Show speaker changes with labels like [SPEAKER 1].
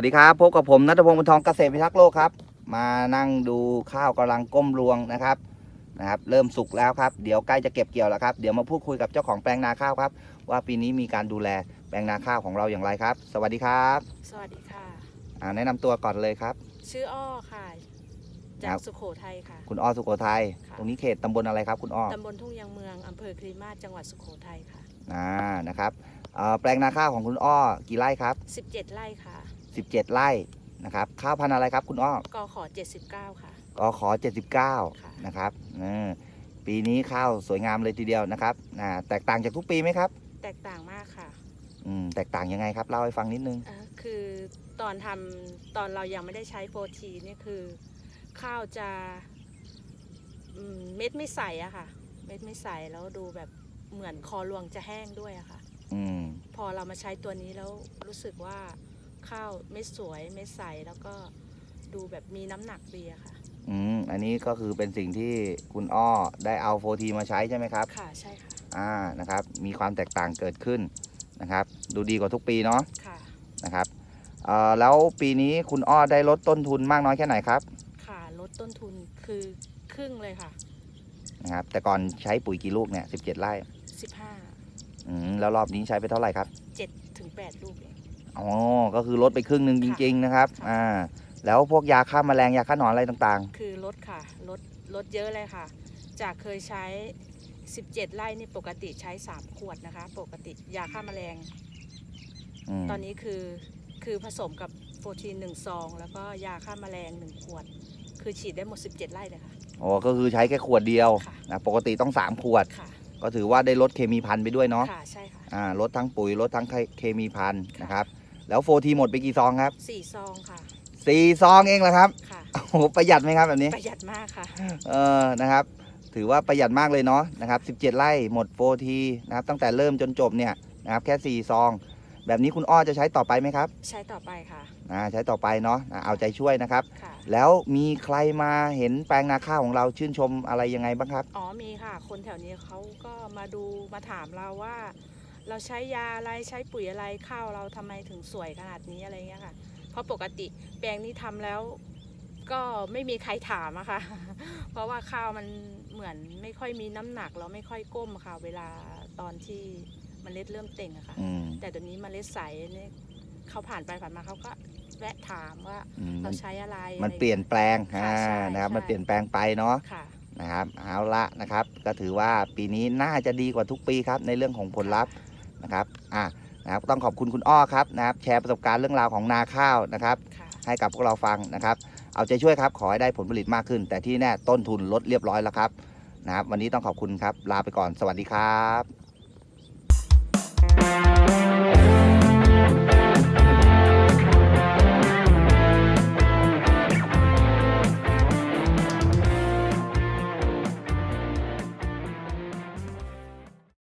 [SPEAKER 1] วัสดีครับพบกับผมนัทพงศ์บรรทองเกษตรพิทักษ์โลกครับ มานั่งดูข้าวกำลังก้มรวงนะครับนะครับ เริ่มสุกแล้วครับเดี๋ยวใกล้จะเก็บเกี่ยวแล้วครับเดี๋ยวมาพูดคุยกับเจ้าของแปลงนาข้าวครับ ว่าปีนี้มีการดูแลแปลงนาข้าวของเราอย่างไรครับ สวัสดีครับ
[SPEAKER 2] สวัสดีค่ะ
[SPEAKER 1] อ่าแนะนำตัวก่อนเลยครับ
[SPEAKER 2] ชื่ออ้อค่ะ
[SPEAKER 1] ครั
[SPEAKER 2] จาก
[SPEAKER 1] บ
[SPEAKER 2] สุโขทัยค่ะ
[SPEAKER 1] คุณอ้อสุโขทัย
[SPEAKER 2] ค่ะ
[SPEAKER 1] ตรงนี้เขตตำบลอะไรครับคุณอ้อ
[SPEAKER 2] ตำบลทุ่งยางเมืองอำเภอคลีมาศจังหวัดสุโขทัยค่ะ
[SPEAKER 1] อ่านะครับเอ่อแปลงนาข้าวของคุณอ้อกี่ไร่ครับ
[SPEAKER 2] 17 ไร่ค่ะ
[SPEAKER 1] 17 ไร่นะครับ ข้าวพันธุ์อะไรครับคุณอ้อก
[SPEAKER 2] ขอ79 ค่ะ
[SPEAKER 1] กขอ
[SPEAKER 2] ค่ะ
[SPEAKER 1] 79 นะครับเออปีนี้ข้าวสวยงามเลยทีเดียวนะครับอ่าแตกต่างจากทุกปีไหมครับ
[SPEAKER 2] แตกต่างมากค่ะ
[SPEAKER 1] อืมแตกต่างยังไงครับเล่าให้ฟังนิดนึง
[SPEAKER 2] เอ่อคือตอนทำตอนเรายังไม่ได้ใช้โปรทีนี่คือ ข้าวจะอืมเม็ดไม่ใสอะค่ะ เม็ดไม่ใสแล้วดูแบบเหมือนคอรวงจะแห้งด้วยอะค่ะ
[SPEAKER 1] อืม
[SPEAKER 2] พอเรามาใช้ตัวนี้แล้วรู้สึกว่า ข้าวไม่สวยไม่ใสแล้วก็ดูแบบมีน้ำหนักดีอะค่ะ
[SPEAKER 1] อืมอันนี้ก็คือเป็นสิ่งที่คุณอ้อได้เอาโฟทีมาใช้ใช่ไหมครับ
[SPEAKER 2] ค่ะใช่ค่ะ
[SPEAKER 1] อ่านะครับมีความแตกต่างเกิดขึ้นนะครับ ดูดีกว่าทุกปีเนาะ
[SPEAKER 2] ค่ะ
[SPEAKER 1] นะครับเอ่อแล้วปีนี้คุณอ้อได้ลดต้นทุนมากน้อยแค่ไหนครับ
[SPEAKER 2] ค่ะลดต้นทุนคือครึ่งเลยค่ะ
[SPEAKER 1] นะครับ แต่ก่อนใช้ปุ๋ยกี่ลูกเนี่ย17ไร่
[SPEAKER 2] 15
[SPEAKER 1] อืมแล้วรอบนี้ใช้ไปเท่าไหร่ครับ
[SPEAKER 2] 7ถึง8ลูกเอง
[SPEAKER 1] อ๋อก็คือลดไปครึ่งหนึ่งจริง ๆ นะครับ
[SPEAKER 2] ค่ะ
[SPEAKER 1] อ่าแล้วพวกยาฆ่าแมลงยาฆ่าหนอนอะไรต่าง
[SPEAKER 2] คือลดค่ะ ลดลดเยอะเลยค่ะ จากเคยใช้ 17 ไร่นี่ปกติใช้ 3 ขวดนะคะ ปกติยาฆ่าแมลง
[SPEAKER 1] ๆอืม
[SPEAKER 2] ตอนนี้คือคือผสมกับโปรตีน1ซอง แล้วก็ยาฆ่าแมลง 1 ขวด คือฉีดได้หมด 17 ไร่เลยค่ะ
[SPEAKER 1] โอ้ก็คือใช้แค่ขวดเดียว
[SPEAKER 2] ค่ะ
[SPEAKER 1] นะปกติต้อง3ขวด
[SPEAKER 2] ค่ะ
[SPEAKER 1] ก็ถือว่าได้ลดเคมีพันธุ์ไปด้วยเนาะ
[SPEAKER 2] ค่ะใช่ค่ะ
[SPEAKER 1] อ่าลดทั้งปุ๋ยลดทั้งเคมีพันธุ์
[SPEAKER 2] ค่ะ
[SPEAKER 1] นะครับ แล้วโฟทีหมดไปกี่ซองครับ
[SPEAKER 2] 4ซองค่ะ
[SPEAKER 1] สี่ซองเองเหรอครับ
[SPEAKER 2] ค่ะ
[SPEAKER 1] โอ้โหประหยัดไหมครับแบบนี้
[SPEAKER 2] ประหยัดมากค่ะ
[SPEAKER 1] เออนะครับ ถือว่าประหยัดมากเลยเนาะนะครับ17 ไร่หมดโฟทีนะครับ ตั้งแต่เริ่มจนจบเนี่ยนะครับแค่4ซอง แบบนี้คุณอ้อจะใช้ต่อไปไหมครับ
[SPEAKER 2] ใช้ต่อไปค่ะ
[SPEAKER 1] อ่าใช้ต่อไปเนาะอ่าเอาใจช่วยนะครับ
[SPEAKER 2] ค่ะ
[SPEAKER 1] แล้วมีใครมาเห็นแปลงนาข้าวของเราชื่นชมอะไรยังไงบ้างครับ
[SPEAKER 2] อ๋อมีค่ะ คนแถวนี้เขาก็มาดูมาถามเราว่า เราใช้ยาอะไรใช้ปุ๋ยอะไรข้าวเราทำไมถึงสวยขนาดนี้อะไรเงี้ยค่ะ เพราะปกติแปลงนี้ทำแล้วก็ไม่มีใครถามอะค่ะ เพราะว่าข้าวมันเหมือนไม่ค่อยมีน้ำหนักแล้วไม่ค่อยก้มอะค่ะ เวลาตอนที่เมล็ดเริ่มเต่งอะค่ะ
[SPEAKER 1] อืม
[SPEAKER 2] แต่เดี๋ยวนี้เมล็ดใสเนี่ยเขาผ่านไปผ่านมาเขาก็แวะถามว่า
[SPEAKER 1] อืม
[SPEAKER 2] เรา
[SPEAKER 1] มัน
[SPEAKER 2] ใช้อะไร
[SPEAKER 1] มัน
[SPEAKER 2] อะไร
[SPEAKER 1] เปลี่ยนแปลง
[SPEAKER 2] ค่ะ
[SPEAKER 1] อ่า
[SPEAKER 2] ใช่
[SPEAKER 1] นะครับ
[SPEAKER 2] ใช่
[SPEAKER 1] มันเปลี่ยนแปลงไปเนาะ
[SPEAKER 2] ค่ะ
[SPEAKER 1] นะครับเอาละนะครับ ก็ถือว่าปีนี้น่าจะดีกว่าทุกปีครับในเรื่องของผลลัพธ์นะครับ อะนะครับต้องขอบคุณคุณอ้อครับนะครับ แชร์ประสบการณ์เรื่องราวของนาข้าวนะครับ
[SPEAKER 2] ค่ะ
[SPEAKER 1] ให้กับพวกเราฟังนะครับ เอาใจช่วยครับขอให้ได้ผลผลิตมากขึ้น แต่ที่แน่ต้นทุนลดเรียบร้อยแล้วครับนะครับ วันนี้ต้องขอบคุณครับลาไปก่อนสวัสดีครับ